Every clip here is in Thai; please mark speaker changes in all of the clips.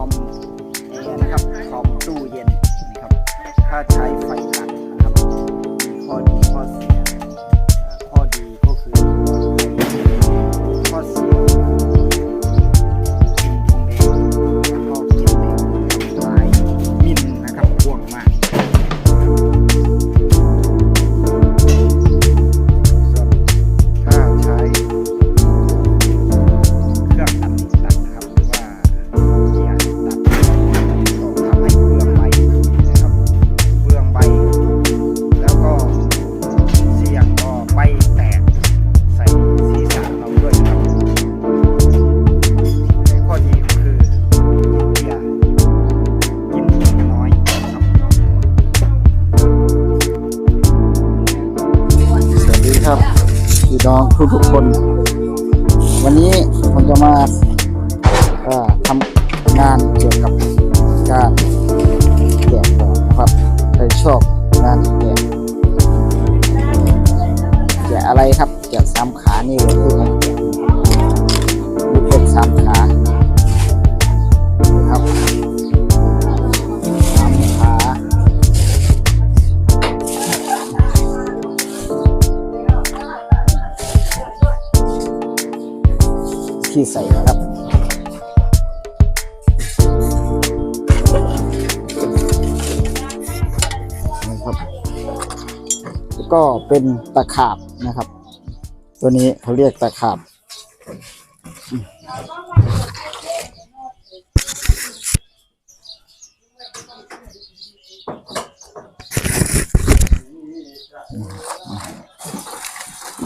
Speaker 1: คอมแอร์นะครับคอมตู้เย็นนะครับถ้าใช้ ทุกทุกๆคน วันนี้ผมจะมาทำงานเกี่ยวกับการแกะบอนะครับใครชอบงานแกะแกะอะไรครับแกะสามขานี่เลยที่ผมแกะนี่เป็นสามขาครับ ที่ใส่นะครับนะครับ ก็เป็นตะขาบนะครับ ตัวนี้เขาเรียกตะขาบ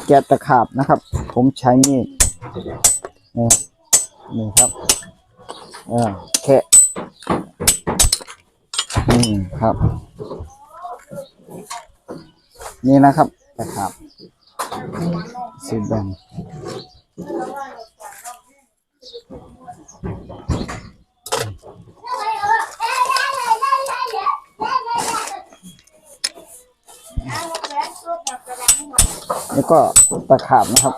Speaker 1: แกะตะขาบนะครับ ผมใช้มีด นี่นี่ครับเออแค่อืมครับ นี่นะครับนะครับสีแดงแล้วก็ตะขาบนะครับ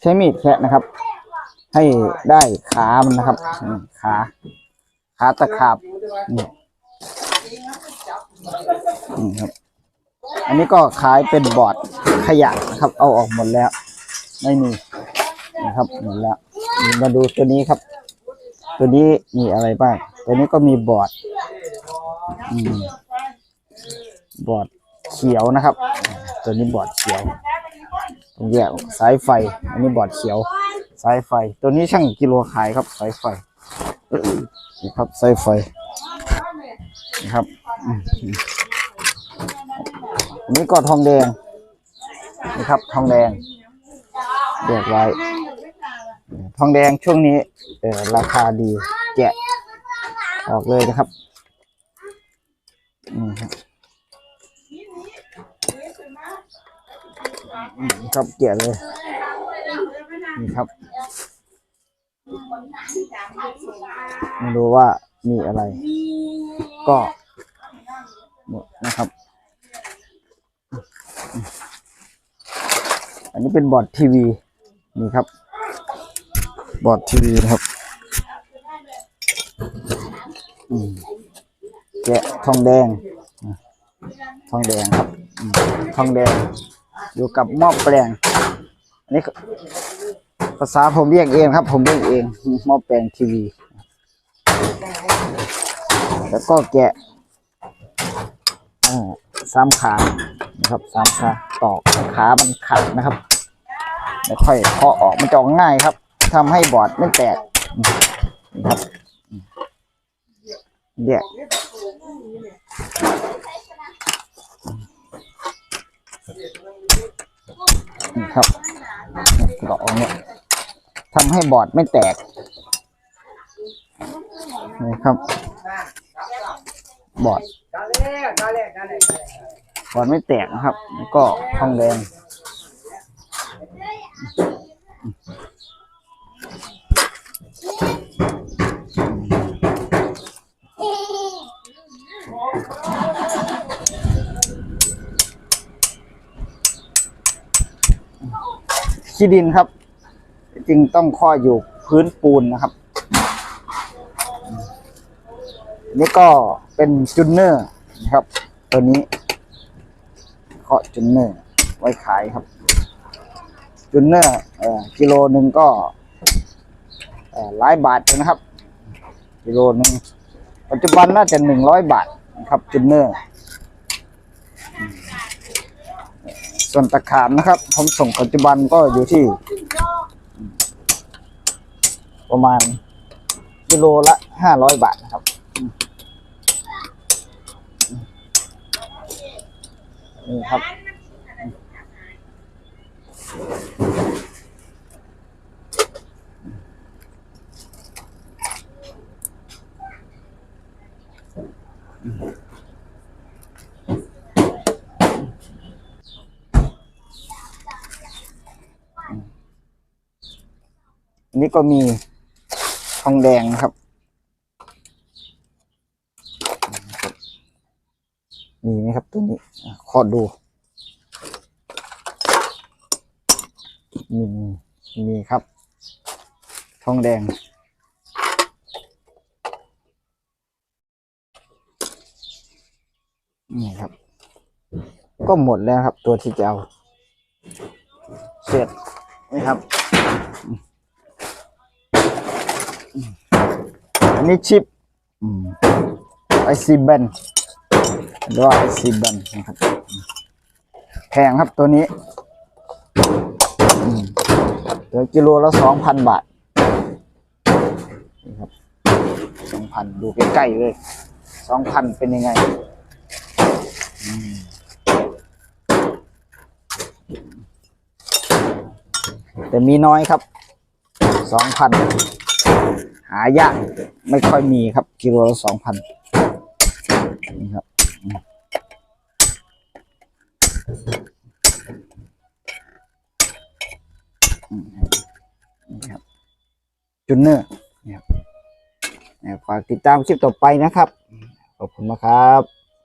Speaker 1: ใช้มีดแคะนะครับ ให้ได้ขามันนะครับขาขาตะขาบนี่ครับ อันนี้ก็ขายเป็นบอร์ดขยะนะครับ เอาออกหมดแล้ว ไม่มีนะครับหมดแล้วมาดูตัวนี้ครับ ตัวนี้มีอะไรบ้าง ตัวนี้ก็มีบอร์ดบอร์ดเขียวนะครับ ตัวนี้บอร์ดเขียว ผมแยกสายไฟ อันนี้บอร์ดเขียว สายไฟ ตัวนี้ช่างกิโลขายครับ สายไฟนี่ครับสายไฟนี่ครับอันนี้ก็ทองแดงนี่ครับ ทองแดงแยกไว้ ทองแดงช่วงนี้ เออราคาดีแกะออกเลยนะครับนี่ครับ ครับแกะเลยนี่ครับไม่รู้ว่ามีอะไร ก็หมดนะครับ อันนี้เป็นบอร์ดทีวีนี่ครับ บอร์ดทีวีนะครับแกะทองแดง ทองแดงครับ ทองแดง อยู่กับหม้อแปลงอันนี้ภาษาผมเรียกเองครับ ผมเรียกเองหม้อแปลงทีวี แล้วก็แกะสามขานะครับสามขาตอกขามันขาดนะครับแล้วค่อยเคาะออกมันจออกง่ายครับทำให้บอร์ดไม่แตกนี่ครับเดี๋ยว กรอกเนี่ยทำให้บอร์ดไม่แตกนี่ครับ บอร์ดบอร์ดไม่แตกนะครับ ก็ทองแดง ขี้ดินครับ จริงต้องข้ออยู่พื้นปูนนะครับ นี่ก็เป็นจุนเนอร์นะครับ ตัวนี้เคาะจุนเนอร์ไว้ขายครับ จุนเนอร์อ่อกิโลหนึ่งก็อ่อหลายบาทอยู่นะครับ กิโลหนึ่งปัจจุบันน่าจะหนึ่งร้อยบาทนะครับจุนเนอร์ ส่วนตะขามนะครับ ผมส่งปัจจุบันก็อยู่ที่ ประมาณกิโลละห้าร้อยบาทนะครับนี่ครับอัน นี้ก็มีทองแดงนะครับ มีไหมครับตัวนี้ขอดูมีมีครับ ทองแดง นี่ครับ ก็หมดแล้วครับตัวที่จะเอา เสร็จนี่ครับ อันนี้ชิปไอซีแบนหรือว่าไอซีแบนนะครับแพงครับตัวนี้เหลือกิโลละสองพันบาทนี่ครับสองพันดูใกล้ๆเลยสองพันเป็นยังไงแต่มีน้อยครับสองพัน หายากไม่ค่อยมีครับกิโลละสองพันนี่ครับนี่ครับ จุนเนอร์นะครับเนี่ยฝากติดตามคลิปต่อไปนะครับ ขอบคุณมากครับ